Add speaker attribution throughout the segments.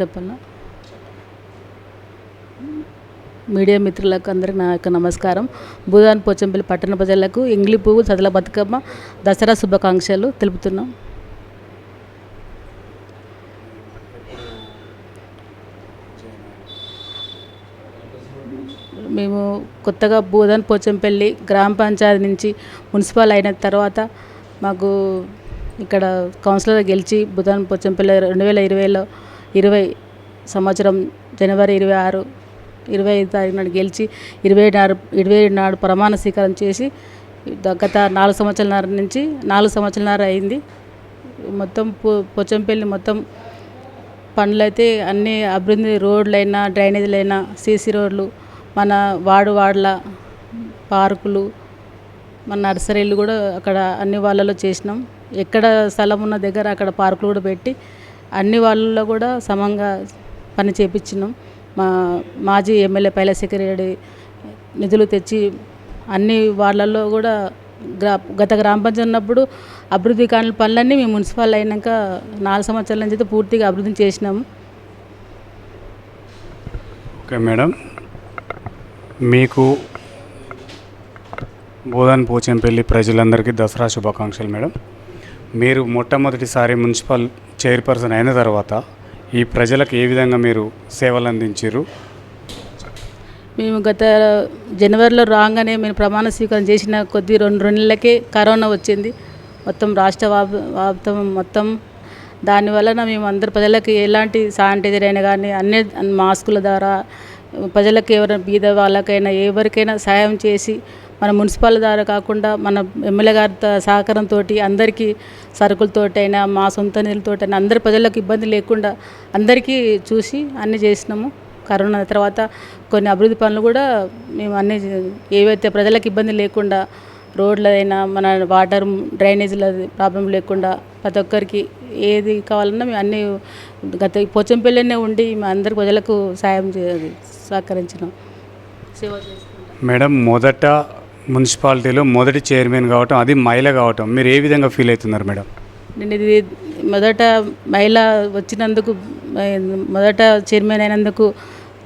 Speaker 1: చెప్పాలా మీడియా మిత్రులకు అందరికి నా యొక్క నమస్కారం. భూదాన్ పోచంపల్లి పట్టణ ప్రజలకు ఇంగ్లీ పువ్వు సదల బతుకమ్మ దసరా శుభాకాంక్షలు తెలుపుతున్నాం. మేము కొత్తగా భూదాన్ పోచంపల్లి గ్రామ పంచాయతీ నుంచి మున్సిపల్ అయిన తర్వాత మాకు ఇక్కడ కౌన్సిలర్ గెలిచి భూదాన్ పోచంపల్లి రెండు వేల ఇరవైలో ఇరవై సంవత్సరం జనవరి ఇరవై ఆరు ఇరవై ఐదు తారీఖు నాడు గెలిచి ఇరవై నాడు ఇరవై ఏడు నాడు ప్రమాణ స్వీకారం చేసి గత నాలుగు సంవత్సరాల నుంచి నాలుగు సంవత్సరాల అయింది. మొత్తం పో మొత్తం పనులైతే అన్ని అభివృద్ధి రోడ్లైనా డ్రైనేజీలైనా సీసీ రోడ్లు మన వాడు వాడల పార్కులు మన నర్సరీలు కూడా అక్కడ అన్ని వాళ్ళలో చేసినాం. ఎక్కడ స్థలం ఉన్న దగ్గర అక్కడ పార్కులు కూడా పెట్టి అన్ని వాళ్ళల్లో కూడా సమంగా పని చేపించినాం. మా మాజీ ఎమ్మెల్యే పైలశేఖర్ రెడ్డి నిధులు తెచ్చి అన్ని వాళ్ళల్లో కూడా గ్రా గత గ్రామ పంచాయతీ ఉన్నప్పుడు అభివృద్ధి కాని పనులన్నీ మేము మున్సిపల్ అయినాక నాలుగు సంవత్సరాల నుంచి అయితే పూర్తిగా అభివృద్ధి చేసినాము
Speaker 2: ఓకే మేడం. మీకు బోధన్ పోచంపల్లి ప్రజలందరికీ దసరా శుభాకాంక్షలు మేడం. మీరు మొట్టమొదటిసారి మున్సిపల్ చైర్పర్సన్ అయిన తర్వాత ఈ ప్రజలకు ఏ విధంగా మీరు సేవలు అందించారు
Speaker 1: మేము గత జనవరిలో రాగానే మేము ప్రమాణ స్వీకారం చేసిన కొద్ది రెండు రెండు నెలలకే కరోనా వచ్చింది. మొత్తం రాష్ట్ర వ్యాప్తం మొత్తం దానివలన మేము అందరు ప్రజలకు ఎలాంటి శానిటైజర్ అయినా కానీ అన్ని మాస్కుల ద్వారా ప్రజలకు ఎవరైనా బీద వాళ్ళకైనా ఎవరికైనా సాయం చేసి మన మున్సిపల్ ద్వారా కాకుండా మన ఎమ్మెల్యే గారి సహకారంతో అందరికీ సరుకులతోటైనా మా సొంత నీళ్ళతోటైనా అందరి ప్రజలకు ఇబ్బంది లేకుండా అందరికీ చూసి అన్నీ చేసినాము. కరోనా తర్వాత కొన్ని అభివృద్ధి పనులు కూడా మేము అన్ని ఏవైతే ప్రజలకు ఇబ్బంది లేకుండా రోడ్లైనా మన వాటర్ డ్రైనేజీల ప్రాబ్లం లేకుండా ప్రతి ఒక్కరికి ఏది కావాలన్నా మేము అన్ని గత పోచంపల్లినే ఉండి మేము అందరి ప్రజలకు సాయం చే సహకరించినాం. సేవ
Speaker 2: మేడం మొదట మున్సిపాలిటీలో మొదటి చైర్మన్ కావటం అది మహిళ కావటం మీరు ఏ విధంగా ఫీల్ అవుతున్నారు మేడం?
Speaker 1: నేను ఇది మొదట మహిళ వచ్చినందుకు మొదట చైర్మన్ అయినందుకు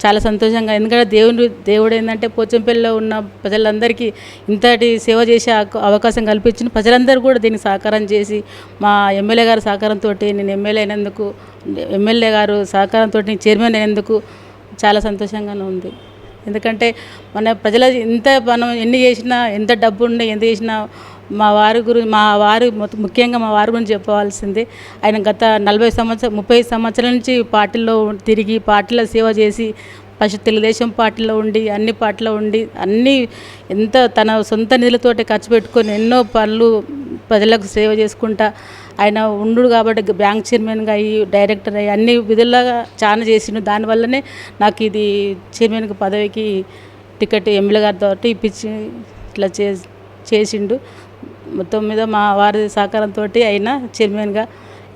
Speaker 1: చాలా సంతోషంగా ఎందుకంటే దేవుడు దేవుడు ఏంటంటే పోచంపల్లిలో ఉన్న ప్రజలందరికీ ఇంతటి సేవ చేసే అవకాశం కల్పించిన ప్రజలందరూ కూడా దీనికి సహకారం చేసి మా ఎమ్మెల్యే గారి సహకారంతో నేను ఎమ్మెల్యే అయినందుకు ఎమ్మెల్యే గారు సహకారంతో చైర్మన్ అయినందుకు చాలా సంతోషంగానే ఉంది. ఎందుకంటే మన ప్రజల ఎంత మనం ఎన్ని చేసినా ఎంత డబ్బు ఉండి ఎంత చేసినా మా వారి గురించి మా వారు ముఖ్యంగా మా వారి గురించి చెప్పవలసింది. ఆయన గత నలభై సంవత్సరం ముప్పై సంవత్సరాల నుంచి పార్టీలో తిరిగి పార్టీలో సేవ చేసి ఫస్ట్ తెలుగుదేశం పార్టీలో ఉండి అన్ని పార్టీలో ఉండి అన్ని ఎంత తన సొంత నిధులతోటి ఖర్చు పెట్టుకొని ఎన్నో పనులు ప్రజలకు సేవ చేసుకుంటా ఆయన ఉండు కాబట్టి బ్యాంక్ చైర్మన్గా అయ్యి డైరెక్టర్ అయ్యి అన్ని విధుల్లో చాలా చేసిండు. దానివల్లనే నాకు ఇది చైర్మన్ పదవికి టికెట్ ఎమ్మెల్యే గారితో ఇప్పించి ఇట్లా చే చేసిండు. మొత్తం మీద మా వారి సహకారంతో అయినా చైర్మన్గా.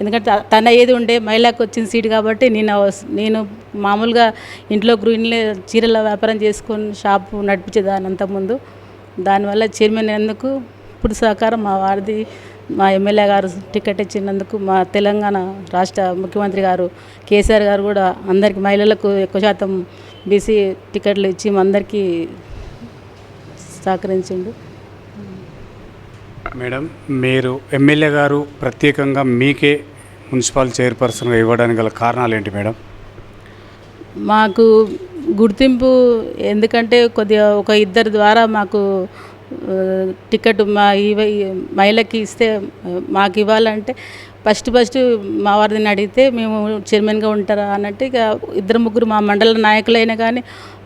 Speaker 1: ఎందుకంటే తన ఏది ఉండే మహిళకు వచ్చిన సీట్ కాబట్టి నేను నేను మామూలుగా ఇంట్లో గ్రూన్లే చీరల వ్యాపారం చేసుకొని షాపు నడిపించేదాని అంతకుముందు. దానివల్ల చైర్మన్ ఎందుకు ఇప్పుడు సహకారం మా వారిది మా ఎమ్మెల్యే గారు టికెట్ ఇచ్చినందుకు మా తెలంగాణ రాష్ట్ర ముఖ్యమంత్రి గారు కేసీఆర్ గారు కూడా అందరికి మహిళలకు ఎక్కువ శాతం బీసీ టికెట్లు ఇచ్చి అందరికీ సహకరించిండు.
Speaker 2: మేడం మీరు ఎమ్మెల్యే గారు ప్రత్యేకంగా మీకే మున్సిపల్ చైర్పర్సన్గా ఇవ్వడానికి గల కారణాలు ఏంటి మేడం?
Speaker 1: మాకు గుర్తింపు ఎందుకంటే కొద్దిగా ఒక ఇద్దరి ద్వారా మాకు టికెట్ మా ఇవ మహిళకి ఇస్తే మాకు ఇవ్వాలంటే ఫస్ట్ ఫస్ట్ మా వారిని అడిగితే మేము చైర్మన్గా ఉంటారా అన్నట్టు ఇక ఇద్దరు ముగ్గురు మా మండల నాయకులైనా కానీ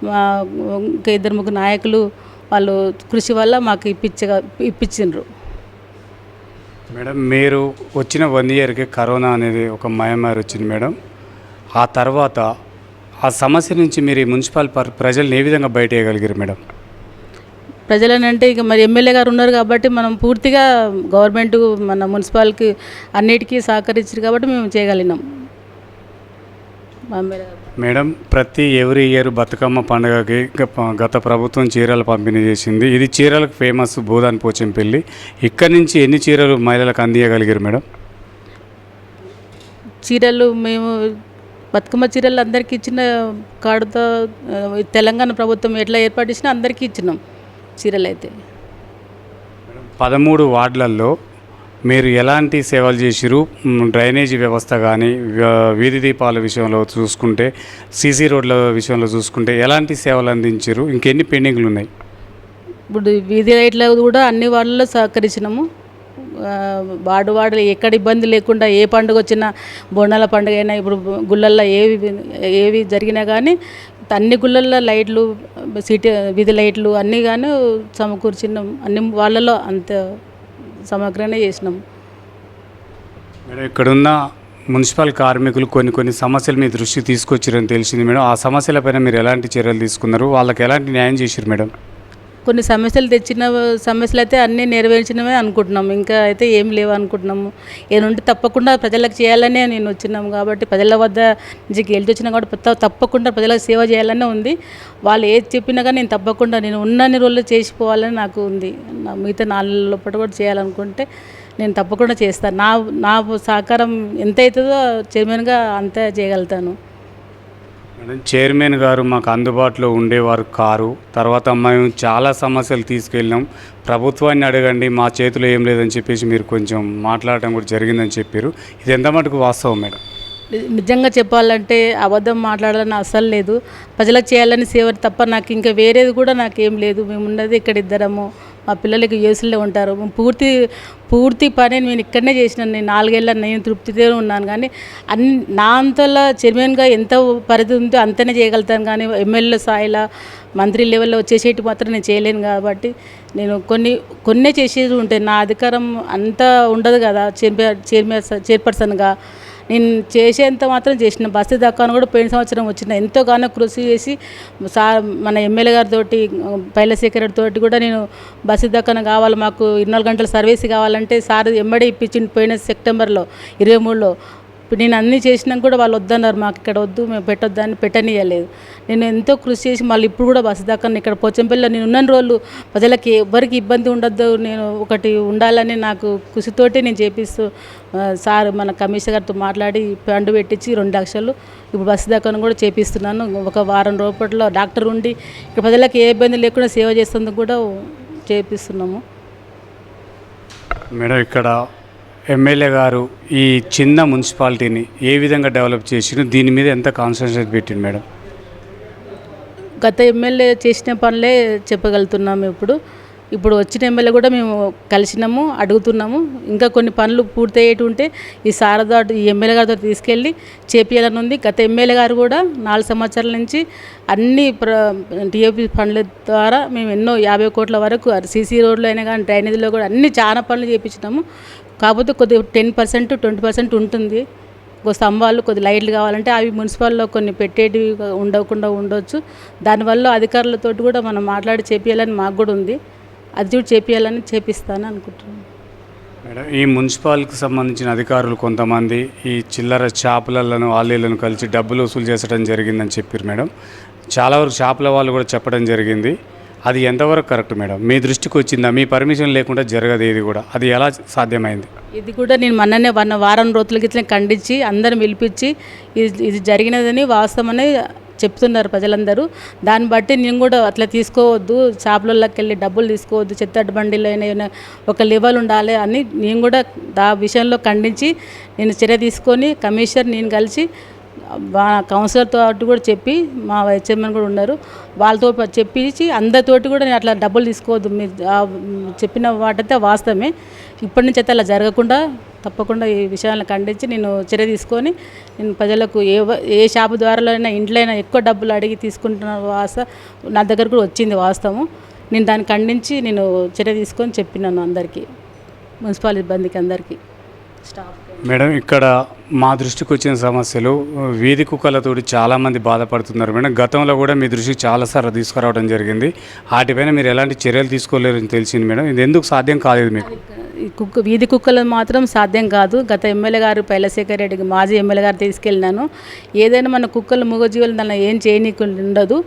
Speaker 1: మా ఇంకా ఇద్దరు ముగ్గురు నాయకులు వాళ్ళు కృషి వల్ల మాకు ఇప్పించగా ఇప్పించిండ్రు.
Speaker 2: మేడం మీరు వచ్చిన వన్ ఇయర్కి కరోనా అనేది ఒక మయమారి వచ్చింది మేడం. ఆ తర్వాత ఆ సమస్య నుంచి మీరు ఈ మున్సిపల్ ప్రజల్ని ఏ విధంగా బయట వేయగలిగారు మేడం?
Speaker 1: ప్రజలని అంటే ఇక మరి ఎమ్మెల్యే గారు ఉన్నారు కాబట్టి మనం పూర్తిగా గవర్నమెంట్ మన మున్సిపాలిటీ అన్నిటికీ సహకరించారు కాబట్టి మేము చేయగలిగినాం.
Speaker 2: మేడం ప్రతి ఎవ్రీ ఇయర్ బతుకమ్మ పండుగకి గత ప్రభుత్వం చీరలు పంపిణీ చేసింది. ఇది చీరలకు ఫేమస్ భూదాన్ పోచంపల్లి. ఇక్కడి నుంచి ఎన్ని చీరలు మహిళలకు అందియగలిగారు మేడం?
Speaker 1: చీరలు మేము బతుకమ్మ చీరలు అందరికీ ఇచ్చిన కాడుతో తెలంగాణ ప్రభుత్వం ఎట్లా ఏర్పాటు చేసినా అందరికీ ఇచ్చినాం. చీరలు అయితే
Speaker 2: పదమూడు వార్డులలో మీరు ఎలాంటి సేవలు చేసిరు డ్రైనేజీ వ్యవస్థ కానీ వీధి దీపాల విషయంలో చూసుకుంటే సీసీ రోడ్ల విషయంలో చూసుకుంటే ఎలాంటి సేవలు అందించారు ఇంకెన్ని పెండింగ్లు ఉన్నాయి?
Speaker 1: ఇప్పుడు వీధి లైట్లు కూడా అన్ని వాళ్ళలో సహకరించినాము. ఆ, వార్డు వార్డులు ఎక్కడ ఇబ్బంది లేకుండా ఏ పండుగ వచ్చినా బోనాల పండుగ అయినా ఇప్పుడు గుళ్ళల్లో ఏవి ఏవి జరిగినా కానీ అన్ని గుళ్ళల్లో లైట్లు సిటీ వీధి లైట్లు అన్నీ కానీ సమకూర్చినాం. అన్ని వాళ్ళలో అంత సమగ్రంగా చేసినాం.
Speaker 2: మేడం ఇక్కడున్న మున్సిపల్ కార్మికులు కొన్ని కొన్ని సమస్యలు మీ దృష్టి తీసుకొచ్చారని తెలిసింది మేడం. ఆ సమస్యలపైన మీరు ఎలాంటి చర్యలు తీసుకున్నారు? వాళ్ళకి ఎలాంటి న్యాయం చేశారు మేడం?
Speaker 1: కొన్ని సమస్యలు తెచ్చిన సమస్యలు అయితే అన్నీ నెరవేర్చినవే అనుకుంటున్నాము. ఇంకా అయితే ఏం లేవు అనుకుంటున్నాము. ఏనుంటే తప్పకుండా ప్రజలకు చేయాలనే నేను వచ్చినాము కాబట్టి ప్రజల వద్ద నుంచి గెలిచి వచ్చినా కాబట్టి తప్పకుండా ప్రజలకు సేవ చేయాలనే ఉంది. వాళ్ళు ఏది చెప్పినా కానీ నేను తప్పకుండా నేను ఉన్నన్ని రోజులు చేసిపోవాలని నాకు ఉంది. నా మిగతా నాలుగు లోపల కూడా చేయాలనుకుంటే నేను తప్పకుండా చేస్తాను. నా నా సహకారం ఎంత అవుతుందో చైర్మన్గా అంతే చేయగలుగుతాను.
Speaker 2: మేడం చైర్మన్ గారు మాకు అందుబాటులో ఉండేవారు కారు. తర్వాత మేము చాలా సమస్యలు తీసుకెళ్ళాం ప్రభుత్వాన్ని అడగండి మా చేతిలో ఏం లేదని చెప్పేసి మీరు కొంచెం మాట్లాడటం కూడా జరిగిందని చెప్పారు. ఇది ఎంత మటుకు వాస్తవం మేడం?
Speaker 1: నిజంగా చెప్పాలంటే అబద్ధం మాట్లాడాలని అస్సలు లేదు. ప్రజలకు చేయాలని సేవ తప్ప నాకు ఇంకా వేరేది కూడా నాకేం లేదు. మేము ఉన్నది ఇక్కడ ఇద్దరము. మా పిల్లలకి యూఎస్లో ఉంటారు. పూర్తి పూర్తి పని నేను ఇక్కడనే చేసినాను. నేను నాలుగేళ్ళ నేను తృప్తితో ఉన్నాను. కానీ అన్ని నా అంతలా చైర్మన్గా ఎంత పరిధి ఉందో అంతనే చేయగలుగుతాను. కానీ ఎమ్మెల్యే స్థాయిలో మంత్రి లెవెల్లో వచ్చేసేటి మాత్రం నేను చేయలేను కాబట్టి నేను కొన్ని కొన్నే చేసేది ఉంటాయి నా అధికారం అంతా ఉండదు కదా. చైర్మన్ చైర్మన్ చైర్పర్సన్గా. నేను చేసేంత మాత్రం చేసిన. బస్తీ దక్కాను కూడా పోయిన సంవత్సరం వచ్చిన ఎంతోగానో కృషి చేసి సార్ మన ఎమ్మెల్యే గారితో పైలశేఖర్ తోటి కూడా నేను బస్తీ దక్కన కావాలి మాకు ఇరవై నాలుగు గంటల సర్వీస్ కావాలంటే సార్ ఎమ్మడే ఇప్పించింది పోయిన సెప్టెంబర్లో ఇరవై మూడులో. ఇప్పుడు నేను అన్నీ చేసినాక కూడా వాళ్ళు వద్దన్నారు మాకు ఇక్కడ వద్దు మేము పెట్టొద్దని పెట్టనియలేదు. నేను ఎంతో కృషి చేసి మళ్ళీ ఇప్పుడు కూడా బస్సు దాకా ఇక్కడ పోచంపల్లిలో నేను ఉన్న రోజులు. ప్రజలకి ఎవరికి ఇబ్బంది ఉండొద్దు నేను ఒకటి ఉండాలని నాకు కృషితోటి నేను చేపిస్తూ సార్ మన కమిషనర్ గారితో మాట్లాడి పండు పెట్టించి రెండు లక్షలు ఇప్పుడు బస్సు దాకాను కూడా చేపిస్తున్నాను. ఒక వారం రూపట్లో డాక్టర్ ఉండి ఇక్కడ ప్రజలకు ఏ ఇబ్బంది లేకుండా సేవ చేసేందుకు కూడా చేపిస్తున్నాము.
Speaker 2: మేడం ఇక్కడ ఎమ్మెల్యే గారు ఈ చిన్న మున్సిపాలిటీని ఏ విధంగా డెవలప్ చేసిండు దీని మీద ఎంత కాన్సన్ట్రేట్ పెట్టింది మేడం?
Speaker 1: గత ఎమ్మెల్యే చేసిన పనులే చెప్పగలుగుతున్నాము ఇప్పుడు. ఇప్పుడు వచ్చిన ఎమ్మెల్యే కూడా మేము కలిసినాము అడుగుతున్నాము. ఇంకా కొన్ని పనులు పూర్తయ్యేటి ఉంటే ఈ సారదా ఈ ఎమ్మెల్యే గారితో తీసుకెళ్ళి చేపియాలని ఉంది గత ఎమ్మెల్యే గారు కూడా నాలుగు సంవత్సరాల నుంచి అన్ని ప్ర టీఓపీ పనుల ద్వారా మేము ఎన్నో యాభై కోట్ల వరకు సీసీ రోడ్లు అయినా కానీ డ్రైనేజీలో కూడా అన్ని చాలా పనులు చేపించినాము. కాకపోతే కొద్దిగా టెన్ పర్సెంట్ ట్వంటీ పర్సెంట్ ఉంటుంది. ఒక స్తంభాలు కొద్ది లైట్లు కావాలంటే అవి మున్సిపాల్లో కొన్ని పెట్టేటివి ఉండకుండా ఉండొచ్చు. దానివల్ల అధికారులతోటి కూడా మనం మాట్లాడి చేపించాలని మాకు కూడా ఉంది. అది కూడా చేపించాలని చేపిస్తాను అనుకుంటున్నాను.
Speaker 2: మేడం ఈ మున్సిపాలిటీకి సంబంధించిన అధికారులు కొంతమంది ఈ చిల్లర చేపలను ఆలీలను కలిసి డబ్బులు వసూలు చేసడం జరిగిందని చెప్పారు మేడం. చాలా వరకు షాపుల వాళ్ళు కూడా చెప్పడం జరిగింది. అది ఎంతవరకు కరెక్ట్ మేడం? మీ దృష్టికి వచ్చిందా? మీ పర్మిషన్ లేకుండా జరగదు ఇది కూడా. అది ఎలా సాధ్యమైంది?
Speaker 1: ఇది కూడా నేను మొన్ననే వన్ వారం రోజుల క్రితం ఖండించి అందరం పిలిపించి ఇది ఇది జరిగినదని వాస్తవమని చెప్తున్నారు ప్రజలందరూ. దాన్ని బట్టి నేను కూడా అట్లా తీసుకోవద్దు షాపులలోకి వెళ్ళి డబ్బులు తీసుకోవద్దు చెత్త బండిలో అయినా ఒక లెవెల్ ఉండాలి అని నేను కూడా ఆ విషయంలో ఖండించి నేను చర్య తీసుకొని కమిషనర్ నేను కలిసి కౌన్సిలర్తో కూడా చెప్పి మా వైస్ చైర్మన్ కూడా ఉన్నారు. వాళ్ళతో చెప్పించి అందరితోటి కూడా నేను అట్లా డబ్బులు తీసుకోవద్దు. మీరు చెప్పిన వాటైతే వాస్తవమే. ఇప్పటి నుంచి అయితే అలా జరగకుండా తప్పకుండా ఈ విషయాలను ఖండించి నేను చర్య తీసుకొని నేను ప్రజలకు ఏ ఏ షాపు ద్వారాలో అయినా ఇంట్లో అయినా ఎక్కువ డబ్బులు అడిగి తీసుకుంటున్న వాస నా దగ్గర కూడా వచ్చింది వాస్తవం నేను దాన్ని ఖండించి నేను చర్య తీసుకొని చెప్పినాను అందరికీ. మున్సిపాల్ ఇబ్బందికి అందరికీ. స్టాఫ్.
Speaker 2: మేడం ఇక్కడ మా దృష్టికి వచ్చిన సమస్యలు వీధి కుక్కలతోటి చాలామంది బాధపడుతున్నారు మేడం. గతంలో కూడా మీ దృష్టికి చాలాసార్లు తీసుకురావడం జరిగింది. వాటిపైన మీరు ఎలాంటి చర్యలు తీసుకోలేరని తెలిసింది మేడం. ఇది ఎందుకు సాధ్యం కాలేదు మీకు?
Speaker 1: ఈ కుక్క వీధి కుక్కలు మాత్రం సాధ్యం కాదు. గత ఎమ్మెల్యే గారు పైలశేఖర్ రెడ్డికి మాజీ ఎమ్మెల్యే గారు తీసుకెళ్ళినాను. ఏదైనా మన కుక్కలు మూగజీవులు దానిలో ఏం చేయనీకు ఉండదు.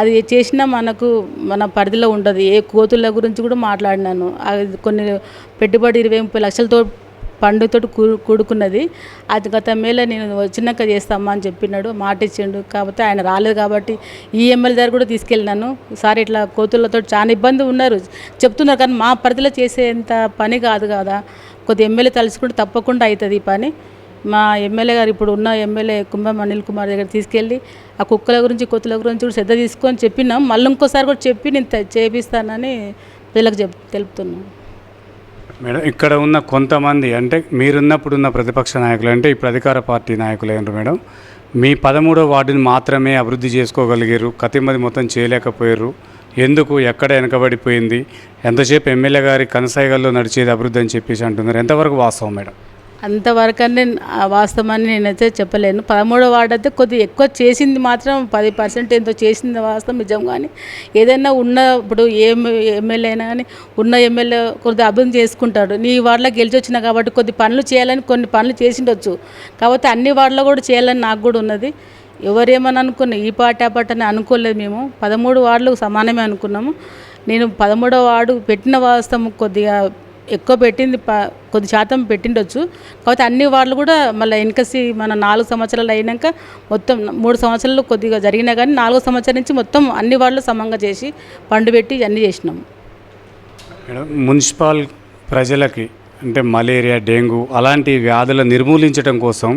Speaker 1: అది చేసినా మనకు మన పరిధిలో ఉండదు. ఏ కోతుల గురించి కూడా మాట్లాడినాను. అది కొన్ని పెట్టుబడి ఇరవై ముప్పై లక్షలతో పండుగతో కూడుకున్నది. అది గత మేళ నేను వచ్చినాక చేస్తామా అని చెప్పినాడు. మాట ఇచ్చిండు. కాకపోతే ఆయన రాలేదు కాబట్టి ఈ ఎమ్మెల్యే దగ్గర కూడా తీసుకెళ్ళినాను. సార్ ఇట్లా కోతులతో చాలా ఇబ్బంది ఉన్నారు. చెప్తున్నారు కానీ మా పరిధిలో చేసేంత పని కాదు కదా. కొద్ది ఎమ్మెల్యే తలుచుకుంటే తప్పకుండా అవుతుంది ఈ పని. మా ఎమ్మెల్యే గారు ఇప్పుడు ఉన్న ఎమ్మెల్యే కుంభం అనిల్ కుమార్ దగ్గర తీసుకెళ్ళి ఆ కుక్కల గురించి కోతుల గురించి కూడా శ్రద్ధ తీసుకొని చెప్పినాం. మళ్ళీ ఇంకోసారి కూడా చెప్పి నేను చేపిస్తానని ప్రజలకు చెప్ తెలుపుతున్నాను
Speaker 2: మేడం ఇక్కడ ఉన్న కొంతమంది అంటే మీరున్నప్పుడు ఉన్న ప్రతిపక్ష నాయకులు అంటే ఇప్పుడు అధికార పార్టీ నాయకులు ఏంటారు మేడం? మీ పదమూడో వార్డుని మాత్రమే అభివృద్ధి చేసుకోగలిగారు కతిమది మొత్తం చేయలేకపోయారు. ఎందుకు? ఎక్కడ వెనకబడిపోయింది? ఎంతసేపు ఎమ్మెల్యే గారి కనసాయిగల్లో నడిచేది అభివృద్ధి అని చెప్పేసి అంటున్నారు. ఎంతవరకు వాస్తవం మేడం?
Speaker 1: అంతవరకనే ఆ వాస్తవాన్ని నేనైతే చెప్పలేను. పదమూడో వార్డు అయితే కొద్దిగా ఎక్కువ చేసింది మాత్రం పది పర్సెంట్ ఎంతో చేసింది వాస్తవం నిజం. కానీ ఏదైనా ఉన్న ఇప్పుడు ఏ ఎమ్మెల్యే అయినా కానీ ఉన్న ఎమ్మెల్యే కొద్దిగా అభివృద్ధి చేసుకుంటాడు. నీ వార్డులో గెలిచి వచ్చినా కాబట్టి కొద్ది పనులు చేయాలని కొన్ని పనులు చేసిండొచ్చు. కాబట్టి అన్ని వార్డులో కూడా చేయాలని నాకు కూడా ఉన్నది. ఎవరేమని అనుకున్న ఈ పాట ఆ పాట అని అనుకోలేదు మేము. పదమూడు వార్డులకు సమానమే అనుకున్నాము. నేను పదమూడో వార్డు పెట్టిన వాస్తవం కొద్దిగా ఎక్కువ పెట్టింది కొద్ది శాతం పెట్టిండొచ్చు. కాకపోతే అన్ని వార్డులు కూడా మళ్ళీ వెనకసి మన నాలుగు సంవత్సరాలు అయినాక మొత్తం మూడు సంవత్సరాలు కొద్దిగా జరిగినా కానీ నాలుగో సంవత్సరం నుంచి మొత్తం అన్ని వార్డులు సమంగా చేసి పండు పెట్టి అన్నీ చేసినాం.
Speaker 2: మేడం మున్సిపల్ ప్రజలకి అంటే మలేరియా డెంగ్యూ అలాంటి వ్యాధులు నిర్మూలించడం కోసం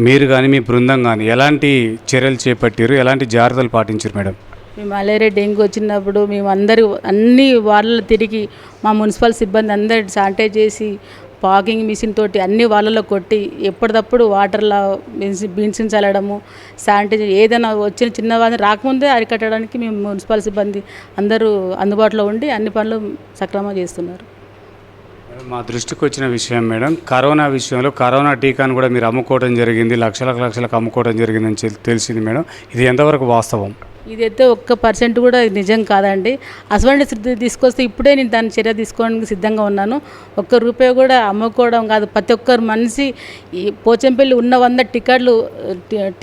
Speaker 2: మీరు కానీ మీ బృందం కానీ ఎలాంటి చర్యలు చేపట్టారు ఎలాంటి జాగ్రత్తలు పాటించారు మేడం?
Speaker 1: మీ మలేరియా డెంగ్యూ వచ్చినప్పుడు మేము అందరూ అన్ని వాళ్ళలో తిరిగి మా మున్సిపల్ సిబ్బంది అందరు శానిటైజ్ చేసి పాకింగ్ మిషన్ తోటి అన్ని వాళ్ళలో కొట్టి ఎప్పటికప్పుడు వాటర్లో బీన్స్ బీన్సింగ్ చల్లడము శానిటైజ్ ఏదైనా వచ్చిన చిన్న వాళ్ళని రాకముందే అరికట్టడానికి మేము మున్సిపల్ సిబ్బంది అందరూ అందుబాటులో ఉండి అన్ని పనులు సక్రమంగా చేస్తున్నారు.
Speaker 2: మా దృష్టికి వచ్చిన విషయం మేడం కరోనా విషయంలో కరోనా టీకాను కూడా మీరు అమ్ముకోవడం జరిగింది లక్షలకు లక్షలకు అమ్ముకోవడం జరిగిందని తెలిసింది మేడం. ఇది ఎంతవరకు వాస్తవం?
Speaker 1: ఇదైతే ఒక్క పర్సెంట్ కూడా నిజం కాదండి. అటువంటి శ్రద్ధ తీసుకొస్తే ఇప్పుడే నేను దాని చర్య తీసుకోవడానికి సిద్ధంగా ఉన్నాను. ఒక్క రూపాయి కూడా అమ్ముకోవడం కాదు. ప్రతి ఒక్కరు మనిషి ఈ పోచంపల్లి ఉన్న వంద టికెట్లు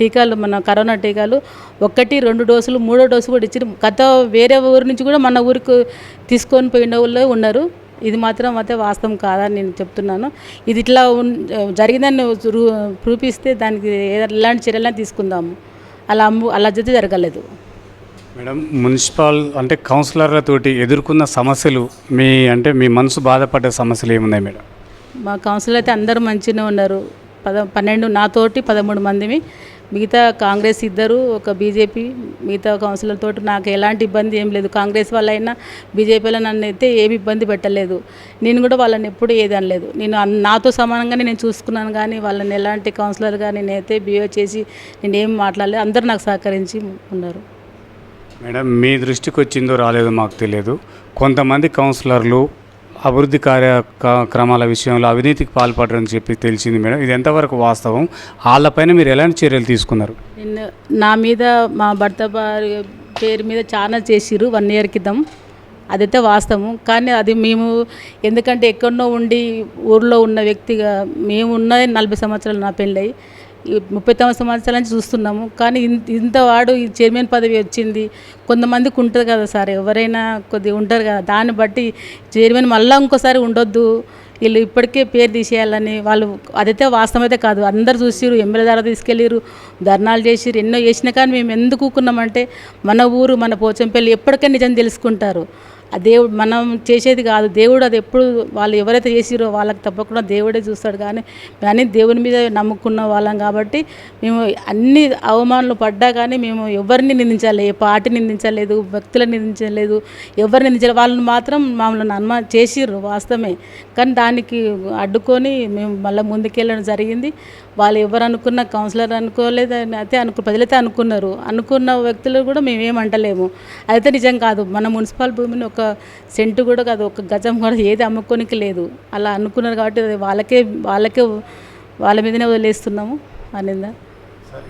Speaker 1: టీకాలు మన కరోనా టీకాలు ఒకటి రెండు డోసులు మూడో డోసు కూడా ఇచ్చి గత వేరే ఊరి నుంచి కూడా మన ఊరికి తీసుకొని పోయిన వాళ్ళు ఉన్నారు. ఇది మాత్రం అయితే వాస్తవం కాదని నేను చెప్తున్నాను. ఇది ఇట్లా ఉన్- జరిగిందని చూపిస్తే దానికి ఎలాంటి చర్యలైనా తీసుకుందాము. అలా అమ్ము అలా అయితే జరగలేదు.
Speaker 2: మేడం మున్సిపల్ అంటే కౌన్సిలర్లతోటి ఎదుర్కొన్న సమస్యలు మీ అంటే మీ మనసు బాధపడ్డ సమస్యలు ఏమున్నాయి మేడం?
Speaker 1: మా కౌన్సిల్ అయితే అందరూ మంచిగానే ఉన్నారు. పద పన్నెండు నాతోటి పదమూడు మందిమి మిగతా కాంగ్రెస్ ఇద్దరు ఒక బీజేపీ మిగతా కౌన్సిలర్ తోటి నాకు ఎలాంటి ఇబ్బంది ఏం లేదు. కాంగ్రెస్ వాళ్ళైనా బీజేపీ వాళ్ళ నన్ను అయితే ఏమి ఇబ్బంది పెట్టలేదు. నేను కూడా వాళ్ళని ఎప్పుడు ఏది అనలేదు నేను నాతో సమానంగానే నేను చూసుకున్నాను కానీ వాళ్ళని ఎలాంటి కౌన్సిలర్గా నేనైతే బిహేవ్ చేసి నేను ఏం మాట్లాడలేదు అందరూ నాకు సహకరించి ఉన్నారు.
Speaker 2: మేడం మీ దృష్టికి వచ్చిందో రాలేదో మాకు తెలియదు. కొంతమంది కౌన్సిలర్లు అభివృద్ధి కార్యక్రమాల విషయంలో అవినీతికి పాల్పడరని చెప్పి తెలిసింది మేడం. ఇది ఎంతవరకు వాస్తవం? వాళ్ళపైన మీరు ఎలాంటి చర్యలు తీసుకున్నారు?
Speaker 1: నా మీద మా భర్త పేరు మీద చాలా చేసిరు వన్ ఇయర్ క్రితం. అదైతే వాస్తవం. కానీ అది మేము ఎందుకంటే ఎక్కడో ఉండి ఊర్లో ఉన్న వ్యక్తిగా మేము ఉన్నది నలభై సంవత్సరాలు నా పెళ్ళై ముప్పై తొమ్మిది సంవత్సరాల నుంచి చూస్తున్నాము. కానీ ఇంత వాడు ఈ చైర్మన్ పదవి వచ్చింది. కొంతమందికి ఉంటుంది కదా సార్. ఎవరైనా కొద్దిగా ఉంటారు కదా. దాన్ని బట్టి చైర్మన్ మళ్ళీ ఇంకోసారి ఉండొద్దు. వీళ్ళు ఇప్పటికే పేరు తీసేయాలని వాళ్ళు అదైతే వాస్తవం అయితే కాదు. అందరు చూసిరు ఎమ్మెల్యే ద్వారా తీసుకెళ్ళిరు ధర్నాలు చేసిరు ఎన్నో చేసినా కానీ మేము ఎందుకు ఊకున్నామంటే మన ఊరు మన పోచంపల్లి ఎప్పటికైనా నిజం తెలుసుకుంటారు. దేవుడు మనం చేసేది కాదు. దేవుడు అది ఎప్పుడు వాళ్ళు ఎవరైతే చేసిరో వాళ్ళకి తప్పకుండా దేవుడే చూస్తాడు కానీ కానీ దేవుని మీద నమ్ముకున్న వాళ్ళం కాబట్టి మేము అన్ని అవమానాలు పడ్డా కానీ మేము ఎవరిని నిందించాలి ఏ పార్టీ నిందించలేదు వ్యక్తులను నిందించలేదు ఎవరిని నిందించలేదు వాళ్ళని మాత్రం మమ్మల్ని అనుమా చేసిర్రు వాస్తవమే. కానీ దానికి అడ్డుకొని మేము మళ్ళీ ముందుకెళ్ళడం జరిగింది. వాళ్ళు ఎవరు అనుకున్న కౌన్సిలర్ అనుకోలేదు అని అయితే అనుకు ప్రజలైతే అనుకున్నారు. అనుకున్న వ్యక్తులు కూడా మేమేం అంటలేము. అయితే నిజం కాదు. మన మున్సిపల్ భూమిని ఒక సెంటు కూడా కాదు ఒక గజం కూడా ఏది అమ్ముకోనికి లేదు. అలా అనుకున్నారు కాబట్టి అది వాళ్ళకే వాళ్ళకే వాళ్ళ మీదనే వదిలేస్తున్నాము అనిందా?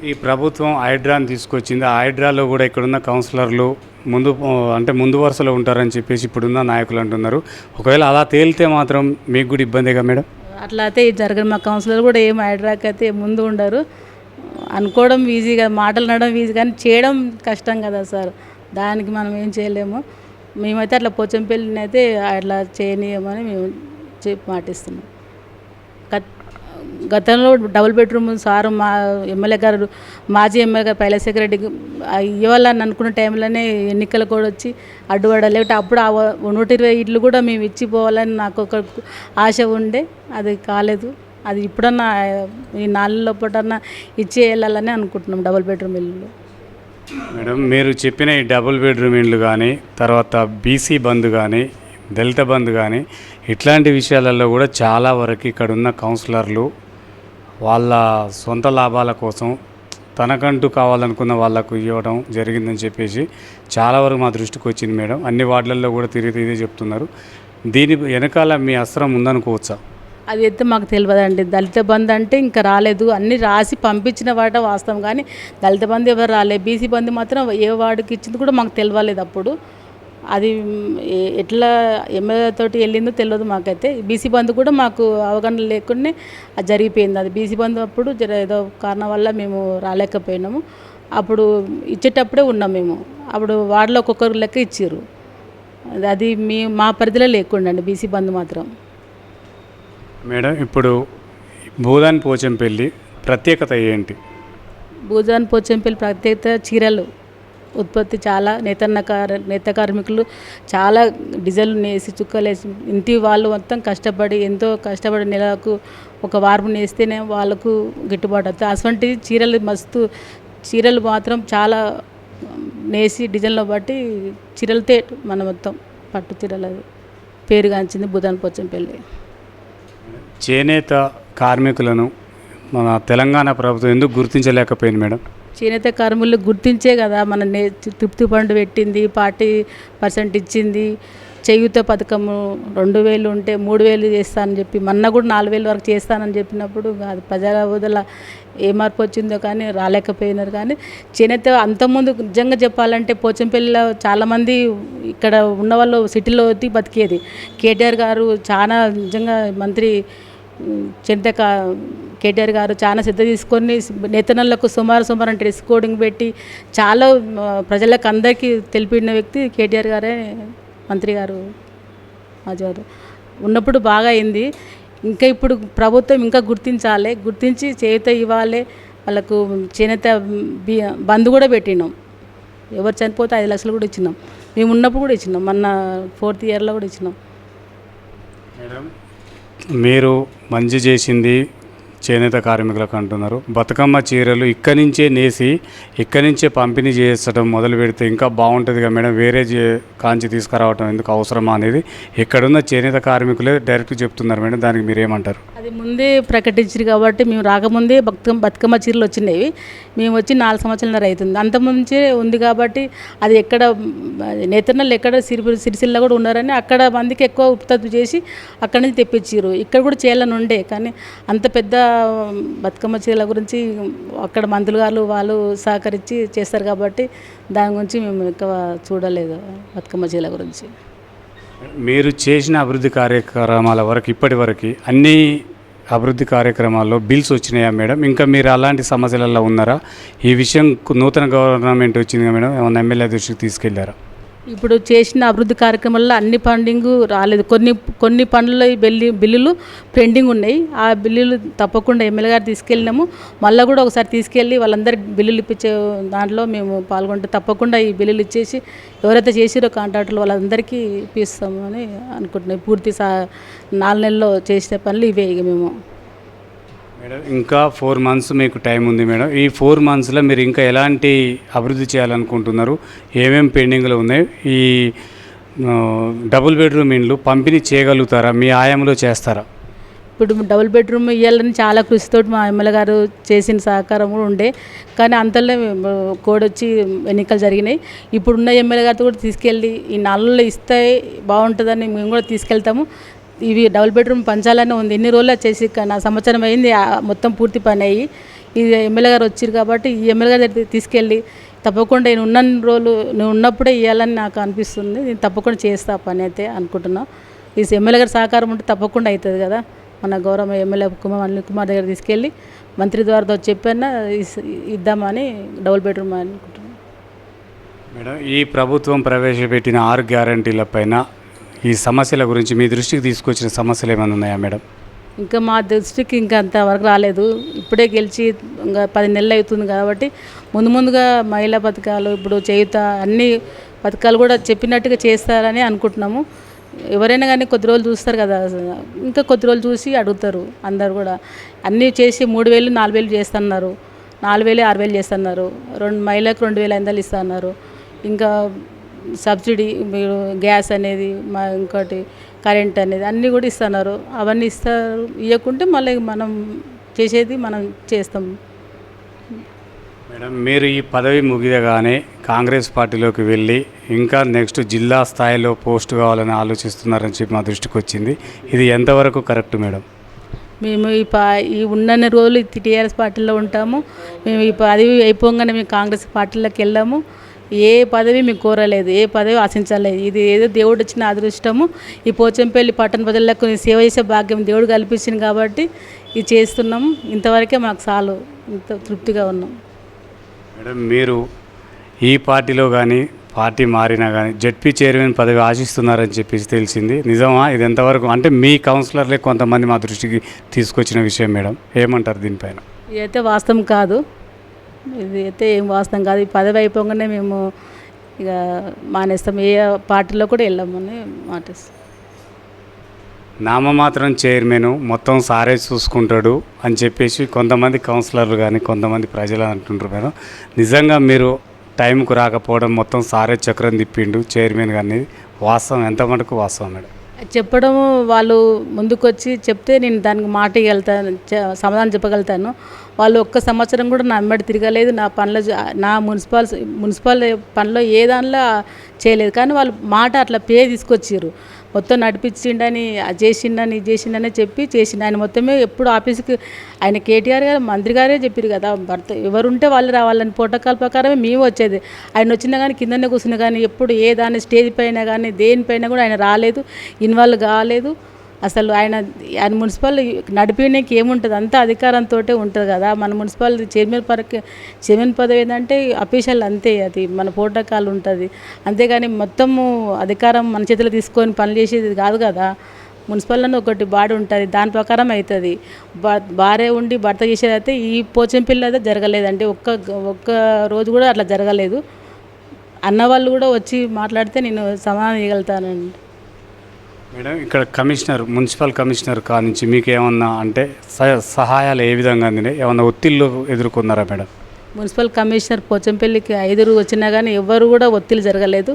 Speaker 2: ఈ ప్రభుత్వం హైడ్రాని తీసుకొచ్చింది. ఆ హైడ్రాలో కూడా ఇక్కడున్న కౌన్సిలర్లు ముందు అంటే ముందు వరుసలో ఉంటారని చెప్పేసి ఇప్పుడున్న నాయకులు అంటున్నారు. ఒకవేళ అలా తేలితే మాత్రం మీకు కూడా ఇబ్బందిగా మేడం?
Speaker 1: అట్లా అయితే ఇది జరగదు. మా కౌన్సిలర్ కూడా ఏం హైడ్రాక్ అయితే ముందు ఉండరు. అనుకోవడం ఈజీ కదా మాటలు నడడం ఈజీ కానీ చేయడం కష్టం కదా సార్. దానికి మనం ఏం చేయలేము. మేమైతే అట్లా పోచంపల్లిని అయితే అట్లా చేయనీయమని మేము చెప్పి మాటిస్తున్నాం. గత గతంలో డబుల్ బెడ్రూమ్ సారు మా ఎమ్మెల్యే గారు మాజీ ఎమ్మెల్యే గారు పైలశేఖర రెడ్డికి ఇవ్వాలని అనుకున్న టైంలోనే ఎన్నికలు కూడా వచ్చి అడ్డుపడ లేకపోతే అప్పుడు ఆ నూట ఇరవై ఇళ్ళు కూడా మేము ఇచ్చిపోవాలని నాకు ఒక ఆశ ఉండే. అది కాలేదు. అది ఇప్పుడన్నా ఈ నాలుగు లోపటన్నా ఇచ్చి వెళ్ళాలని అనుకుంటున్నాం డబుల్ బెడ్రూమ్ ఇల్లు.
Speaker 2: మేడం మీరు చెప్పిన ఈ డబుల్ బెడ్రూమ్ ఇండ్లు కానీ తర్వాత బీసీ బంద్ కానీ దళిత బంద్ కానీ ఇట్లాంటి విషయాలలో కూడా చాలా వరకు ఇక్కడ ఉన్న కౌన్సిలర్లు వాళ్ళ సొంత లాభాల కోసం తనకంటూ కావాలనుకున్న వాళ్ళకు ఇవ్వడం జరిగిందని చెప్పేసి చాలా వరకు మా దృష్టికి వచ్చింది మేడం. అన్ని వార్డులలో కూడా తిరిగి తిరిగి చెప్తున్నారు. దీని వెనకాల మీ అస్త్రం ఉందనుకోవచ్చా?
Speaker 1: అది అయితే మాకు తెలియదండి. దళిత బంధు అంటే ఇంకా రాలేదు. అన్ని రాసి పంపించిన వాట వాస్తవం. కానీ దళిత బంధు ఎవరు రాలేదు బీసీ బంధు మాత్రం ఏ వార్డుకి ఇచ్చింది కూడా మాకు తెలియలేదు అప్పుడు. అది ఎట్లా ఎమ్మెల్యే తోటి వెళ్ళిందో తెలియదు మాకైతే. బీసీ బంధు కూడా మాకు అవగాహన లేకుండా అది జరిగిపోయింది. అది బీసీ బంధు అప్పుడు జర ఏదో కారణం వల్ల మేము రాలేకపోయినాము. అప్పుడు ఇచ్చేటప్పుడే ఉన్నాం మేము. అప్పుడు వార్డులో ఒక్కొక్కరు లెక్క ఇచ్చారు అది మీ మా పరిధిలో లేకుండండి బీసీ బంధు మాత్రం.
Speaker 2: మేడం ఇప్పుడు భూదాన్ పోచంపల్లి ప్రత్యేకత ఏంటి?
Speaker 1: భూజాన్ పోచంపల్లి ప్రత్యేకత చీరలు ఉత్పత్తి చాలా నేతన్నకార నేత కార్మికులు చాలా డిజైన్లు నేసి చుక్కలేసి ఇంటి వాళ్ళు మొత్తం కష్టపడి ఎంతో కష్టపడి నెలకు ఒక వార్పు నేస్తేనే వాళ్ళకు గిట్టుబాటు అవుతుంది. అటువంటి చీరలు మస్తు చీరలు మాత్రం చాలా నేసి డిజైన్లో బట్టి చీరలతే మన మొత్తం పట్టు చీరలు అది పేరుగాంచింది భూదాన్ పోచంపల్లి.
Speaker 2: చేనేత కార్మికులను మన తెలంగాణ ప్రభుత్వం ఎందుకు గుర్తించలేకపోయింది మేడం?
Speaker 1: చేనేత కార్మికులు గుర్తించే కదా మన నే తృప్తి పండు పెట్టింది పార్టీ పర్సెంట్ ఇచ్చింది చేయూత పథకము రెండు వేలు ఉంటే మూడు వేలు చేస్తానని చెప్పి మొన్న కూడా నాలుగు వేలు వరకు చేస్తానని చెప్పినప్పుడు అది ప్రజల వదల ఏ మార్పు వచ్చిందో కానీ రాలేకపోయినారు. కానీ చేనేత అంతకుముందు నిజంగా చెప్పాలంటే పోచంపల్లిలో చాలామంది ఇక్కడ ఉన్న వాళ్ళు సిటీలో బతికేది. కేటీఆర్ గారు చాలా నిజంగా మంత్రి చెంతక కేటీఆర్ గారు చాలా శ్రద్ధ తీసుకొని నేతనలకు సుమారు సుమారు అంటే డ్రెస్ కోడింగ్ పెట్టి చాలా ప్రజలకు అందరికీ తెలిపిన వ్యక్తి కేటీఆర్ గారే మంత్రి గారు మాజీ గారు ఉన్నప్పుడు బాగా అయింది. ఇంకా ఇప్పుడు ప్రభుత్వం ఇంకా గుర్తించాలి. గుర్తించి చేత ఇవ్వాలి. వాళ్ళకు చేనేత బి బంద్ కూడా పెట్టినాం. ఎవరు చనిపోతే ఐదు లక్షలు కూడా ఇచ్చినాం. మేము ఉన్నప్పుడు కూడా ఇచ్చినాం. మొన్న ఫోర్త్ ఇయర్లో కూడా ఇచ్చినాం.
Speaker 2: మీరు మంచి చేసింది చేనేత కార్మికులకు అంటున్నారు. బతుకమ్మ చీరలు ఇక్కడి నుంచే నేసి ఇక్కడి నుంచే పంపిణీ చేసడం మొదలు పెడితే ఇంకా బాగుంటుందిగా మేడం. వేరే కాంచి తీసుకురావటం ఎందుకు అవసరమా అనేది ఇక్కడున్న చేనేత కార్మికులే డైరెక్ట్ చెప్తున్నారు మేడం. దానికి మీరేమంటారు?
Speaker 1: అది ముందే ప్రకటించారు కాబట్టి మేము రాకముందే బతుకమ్మ బతుకమ్మ చీరలు వచ్చినాయి మేము వచ్చి నాలుగు సంవత్సరాలన్నర అవుతుంది. అంతకుముందే ఉంది కాబట్టి అది ఎక్కడ నేతన్నలు ఎక్కడ సిరి సిరిసిల్ల కూడా ఉన్నారని అక్కడ మందికి ఎక్కువ ఉత్పత్తి చేసి అక్కడి నుంచి తెప్పించారు ఇక్కడ కూడా చేయాలని ఉండే కానీ అంత పెద్ద బతుకమ్మ చీరల గురించి అక్కడ మంత్రులు గారు వాళ్ళు సహకరించి చేస్తారు కాబట్టి దాని గురించి మేము ఎక్కువ చూడలేదు బతుకమ్మ చీరల గురించి.
Speaker 2: మీరు చేసిన అభివృద్ధి కార్యక్రమాల వరకు ఇప్పటి వరకు అన్నీ అభివృద్ధి కార్యక్రమాల్లో బిల్స్ వచ్చినాయా మేడం? ఇంకా మీరు అలాంటి సమస్యలలో ఉన్నారా? ఈ విషయం నూతన గవర్నమెంట్ వచ్చింది మేడం ఏమైనా ఎమ్మెల్యే దృష్టికి తీసుకెళ్ళారా?
Speaker 1: ఇప్పుడు చేసిన అభివృద్ధి కార్యక్రమాల్లో అన్ని ఫండింగ్ రాలేదు. కొన్ని కొన్ని పనుల బిల్లు బిల్లులు పెండింగ్ ఉన్నాయి. ఆ బిల్లులు తప్పకుండా ఎమ్మెల్యే గారు తీసుకెళ్ళినాము. మళ్ళీ కూడా ఒకసారి తీసుకెళ్ళి వాళ్ళందరికి బిల్లులు ఇప్పించే దాంట్లో మేము పాల్గొంటే తప్పకుండా ఈ బిల్లులు ఇచ్చేసి ఎవరైతే చేసిరో కాంట్రాక్టర్లు వాళ్ళందరికీ ఇప్పిస్తాము అని అనుకుంటున్నాం. పూర్తి సా నాలుగు నెలల్లో చేసిన పనులు ఇవే ఇక మేము.
Speaker 2: మేడం ఇంకా ఫోర్ మంత్స్ మీకు టైం ఉంది మేడం. ఈ ఫోర్ మంత్స్లో మీరు ఇంకా ఎలాంటి అభివృద్ధి చేయాలనుకుంటున్నారు? ఏమేమి పెండింగ్లో ఉన్నాయి? ఈ డబుల్ బెడ్రూమ్ ఇండ్లు పంపిణీ చేయగలుగుతారా? మీ ఆయంలో చేస్తారా?
Speaker 1: ఇప్పుడు డబుల్ బెడ్రూమ్ ఇవ్వాలని చాలా కృషితోటి మా ఎమ్మెల్యే గారు చేసిన సహకారం కూడా ఉండే. కానీ అంతలో కోడ్ వచ్చి ఎన్నికలు జరిగినాయి. ఇప్పుడున్న ఎమ్మెల్యే గారితో కూడా తీసుకెళ్ళి ఈ నాలుగులో ఇస్తే బాగుంటుందని మేము కూడా తీసుకెళ్తాము. ఇవి డబుల్ బెడ్రూమ్ పంచాలని ఉంది. ఎన్ని రోజులు చేసి కా- నా సంవత్సరం అయింది మొత్తం పూర్తి పని అయ్యి. ఇది ఎమ్మెల్యే గారు వచ్చారు కాబట్టి ఈ ఎమ్మెల్యే గారి దగ్గరికి తీసుకెళ్ళి తప్పకుండా నేను ఉన్న రోజులు నేను ఉన్నప్పుడే ఇవ్వాలని నాకు అనిపిస్తుంది. నేను తప్పకుండా చేస్తా పని అయితే అనుకుంటున్నా. ఈ ఎమ్మెల్యే గారి సహకారం ఉంటే తప్పకుండా అవుతుంది కదా. మన గౌరవ ఎమ్మెల్యే కుమార్ అనిల్ కుమార్ దగ్గర తీసుకెళ్ళి మంత్రి ద్వారా చెప్పాను ఇద్దామని డబుల్ బెడ్రూమ్ అనుకుంటున్నాను
Speaker 2: మేడం ఈ ప్రభుత్వం ప్రవేశపెట్టిన ఆరు గ్యారంటీల పైన ఈ సమస్యల గురించి మీ దృష్టికి తీసుకొచ్చిన సమస్యలు ఏమైనా ఉన్నాయా మేడం?
Speaker 1: ఇంకా మా దృష్టికి ఇంకా అంతవరకు రాలేదు. ఇప్పుడే గెలిచి ఇంకా పది నెలలు అవుతుంది కాబట్టి ముందు ముందుగా మహిళా పథకాలు ఇప్పుడు చేయుత అన్ని పథకాలు కూడా చెప్పినట్టుగా చేస్తారని అనుకుంటున్నాము. ఎవరైనా కానీ కొద్ది రోజులు చూస్తారు కదా ఇంకా కొద్ది రోజులు చూసి అడుగుతారు అందరు కూడా. అన్నీ చేసి మూడు వేలు నాలుగు వేలు చేస్తున్నారు. నాలుగు వేలు ఆరు వేలు చేస్తున్నారు. రెండు మహిళలకు రెండు వేల ఐదు వందలు ఇస్తున్నారు. ఇంకా సబ్సిడీ మీరు గ్యాస్ అనేది మా ఇంకోటి కరెంట్ అనేది అన్నీ కూడా ఇస్తున్నారు. అవన్నీ ఇస్తారు ఇవ్వకుంటే మళ్ళీ మనం చేసేది మనం చేస్తాం.
Speaker 2: మేడం మీరు ఈ పదవి ముగియగానే కాంగ్రెస్ పార్టీలోకి వెళ్ళి ఇంకా నెక్స్ట్ జిల్లా స్థాయిలో పోస్ట్ కావాలని ఆలోచిస్తున్నారని చెప్పి మా దృష్టికి వచ్చింది. ఇది ఎంతవరకు కరెక్ట్ మేడం?
Speaker 1: మేము ఈ పా ఈ ఉన్నన్ని రోజులు టీఆర్ఎస్ పార్టీలో ఉంటాము. మేము ఈ పదవి అయిపోగానే మేము కాంగ్రెస్ పార్టీలోకి వెళ్ళాము. ఏ పదవి మేము కోరలేదు ఏ పదవి ఆశించలేదు. ఇది ఏదో దేవుడు ఇచ్చిన అదృష్టము. ఈ పోచంపల్లి పట్టణ ప్రజలకు సేవ చేసే భాగ్యం దేవుడు కల్పించింది కాబట్టి ఇది చేస్తున్నాము. ఇంతవరకే మాకు చాలు. ఇంత తృప్తిగా ఉన్నాం.
Speaker 2: మేడం మీరు ఈ పార్టీలో కానీ పార్టీ మారినా కానీ జడ్పీ చైర్మన్ పదవి ఆశిస్తున్నారని చెప్పేసి తెలిసింది. నిజమా? ఇది ఎంతవరకు? అంటే మీ కౌన్సిలర్లే కొంతమంది మా దృష్టికి తీసుకొచ్చిన విషయం మేడం. ఏమంటారు దీనిపైన?
Speaker 1: ఇదైతే వాస్తవం కాదు. ఇది అయితే ఏం వాస్తవం కాదు. ఈ పదవి అయిపోగానే మేము ఇక మానేస్తాం. ఏ పార్టీలో కూడా వెళ్ళామని మానేస్తాం
Speaker 2: నామమాత్రం చైర్మన్ మొత్తం సారే చూసుకుంటాడు అని చెప్పేసి కొంతమంది కౌన్సిలర్లు కానీ కొంతమంది ప్రజలు అంటుంటారు మేడం. నిజంగా మీరు టైంకు రాకపోవడం మొత్తం సారే చక్రం తిప్పిండు చైర్మన్ కానీ వాస్తవం ఎంత మటుకు వాస్తవం మేడం?
Speaker 1: చెప్పడం వాళ్ళు ముందుకొచ్చి చెప్తే నేను దానికి మాట ఇవ్వగలుగుతాను సమాధానం చెప్పగలుగుతాను. వాళ్ళు ఒక్క సంవత్సరం కూడా నా అమ్మడి తిరగలేదు. నా పనుల నా మున్సిపల్ మున్సిపల్ పనిలో ఏ దానిలో చేయలేదు. కానీ వాళ్ళు మాట అట్లా పే తీసుకొచ్చారు మొత్తం నడిపించిండని చేసిండని చేసిండని చెప్పి చేసిండు. ఆయన మొత్తమే ఎప్పుడు ఆఫీస్కి ఆయన కేటీఆర్ గారు మంత్రి గారే చెప్పారు కదా. భర్త ఎవరుంటే వాళ్ళు రావాలని ప్రోటోకాల్ ప్రకారమే మేము వచ్చేది. ఆయన వచ్చినా కానీ కిందనే కూర్చున్నా కానీ ఎప్పుడు ఏ దాని స్టేజ్ పైన కానీ దేనిపైన కూడా ఆయన రాలేదు. ఇన్వాల్వ్ కాలేదు. అసలు ఆయన ఆయన మున్సిపల్ నడిపినకి ఏముంటుంది? అంతా అధికారంతో ఉంటుంది కదా. మన మున్సిపల్ చైర్మన్ పరక చైర్మన్ పదవి ఏంటంటే అఫీషియల్ అంతే అది. మన ప్రోటోకాల్ ఉంటుంది. అంతేగాని మొత్తము అధికారం మన చేతిలో తీసుకొని పని చేసేది కాదు కదా. మున్సిపల్లోనే ఒకటి బాడీ ఉంటుంది. దాని ప్రకారం అవుతుంది భార్య ఉండి భర్త చేసేదైతే ఈ ఈ పోచంపిల్ల అయితే జరగలేదండి. ఒక్క ఒక్క రోజు కూడా అట్లా జరగలేదు. అన్న వాళ్ళు కూడా వచ్చి మాట్లాడితే నేను సమాధానం ఇవ్వగలుగుతానండి
Speaker 2: మేడం ఇక్కడ కమిషనర్ మున్సిపల్ కమిషనర్ కానించి మీకు ఏమన్నా అంటే సహాయాలు ఏ విధంగా అందినాయి? ఏమన్నా ఒత్తిళ్ళు ఎదుర్కొన్నారా మేడం?
Speaker 1: మున్సిపల్ కమిషనర్ పోచంపల్లికి ఐదుగురు వచ్చినా కానీ ఎవ్వరు కూడా ఒత్తిడి జరగలేదు.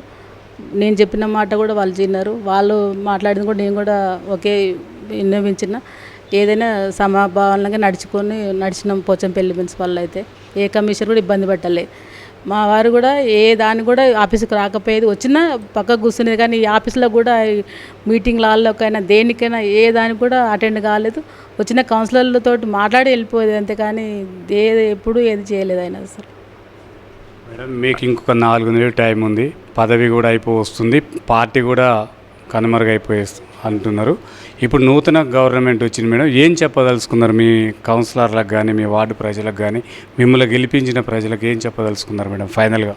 Speaker 1: నేను చెప్పిన మాట కూడా వాళ్ళు చిన్నారు వాళ్ళు మాట్లాడింది కూడా నేను కూడా ఒకే విన్నవించిన. ఏదైనా సమభావనగా నడుచుకొని నడిచినాం పోచంపల్లి మున్సిపల్ అయితే. ఏ కమిషనర్ కూడా ఇబ్బంది పెట్టలేదు మా వారు కూడా ఏ దాన్ని కూడా ఆఫీస్కి రాకపోయేది వచ్చినా పక్కకు కూర్చునేది. కానీ ఈ ఆఫీస్లో కూడా మీటింగ్ హాల్లోకైనా దేనికైనా ఏ దానికి కూడా అటెండ్ కాలేదు. వచ్చిన కౌన్సిలర్లతో మాట్లాడి వెళ్ళిపోయేది అంతేకాని ఏ ఎప్పుడు ఏది చేయలేదు ఆయన అసలు.
Speaker 2: మేడం మీకు ఇంకొక నాలుగు నెలలు టైం ఉంది. పదవి కూడా అయిపో వస్తుంది. పార్టీ కూడా కనుమరుగైపోయే అంటున్నారు. ఇప్పుడు నూతన గవర్నమెంట్ వచ్చింది మేడం. ఏం చెప్పదలుచుకున్నారు మీ కౌన్సిలర్లకు కానీ మీ వార్డు ప్రజలకు కానీ మిమ్మల్ని గెలిపించిన ప్రజలకు ఏం చెప్పదలుచుకున్నారు మేడం ఫైనల్గా?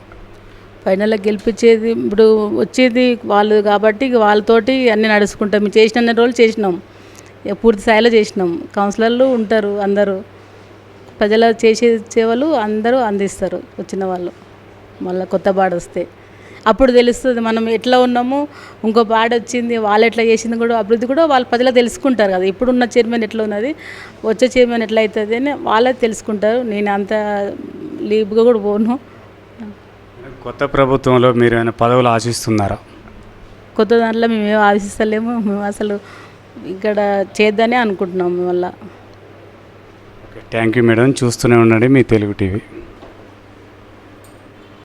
Speaker 1: ఫైనల్గా గెలిపించేది ఇప్పుడు వచ్చేది వాళ్ళు కాబట్టి వాళ్ళతోటి అన్నీ నడుచుకుంటాం. మేము చేసిన రోజులు చేసినాం. ఇక పూర్తి స్థాయిలో చేసినాం. కౌన్సిలర్లు ఉంటారు అందరూ. ప్రజల చేసే సేవలు అందరూ అందిస్తారు వచ్చిన వాళ్ళు. మళ్ళీ కొత్త బాడ వస్తే. అప్పుడు తెలుస్తుంది మనం ఎట్లా ఉన్నాము ఇంకో బాడ వచ్చింది వాళ్ళు ఎట్లా చేసింది కూడా అభివృద్ధి కూడా వాళ్ళ ప్రజలు తెలుసుకుంటారు కదా. ఇప్పుడున్న చైర్మన్ ఎట్లా ఉన్నది వచ్చే చైర్మన్ ఎట్లా అవుతుంది అని వాళ్ళే తెలుసుకుంటారు. నేను అంత లీవ్గా కూడా పోను.
Speaker 2: కొత్త ప్రభుత్వంలో మీరు ఏమైనా పదవులు ఆశిస్తున్నారా?
Speaker 1: కొత్త దాంట్లో మేము ఏం ఆశిస్తలేము. మేము అసలు ఇక్కడ చేద్దానే అనుకుంటున్నాం మళ్ళీ
Speaker 2: థ్యాంక్ యూ మేడం. చూస్తూనే ఉండండి మీ తెలుగు టీవీ.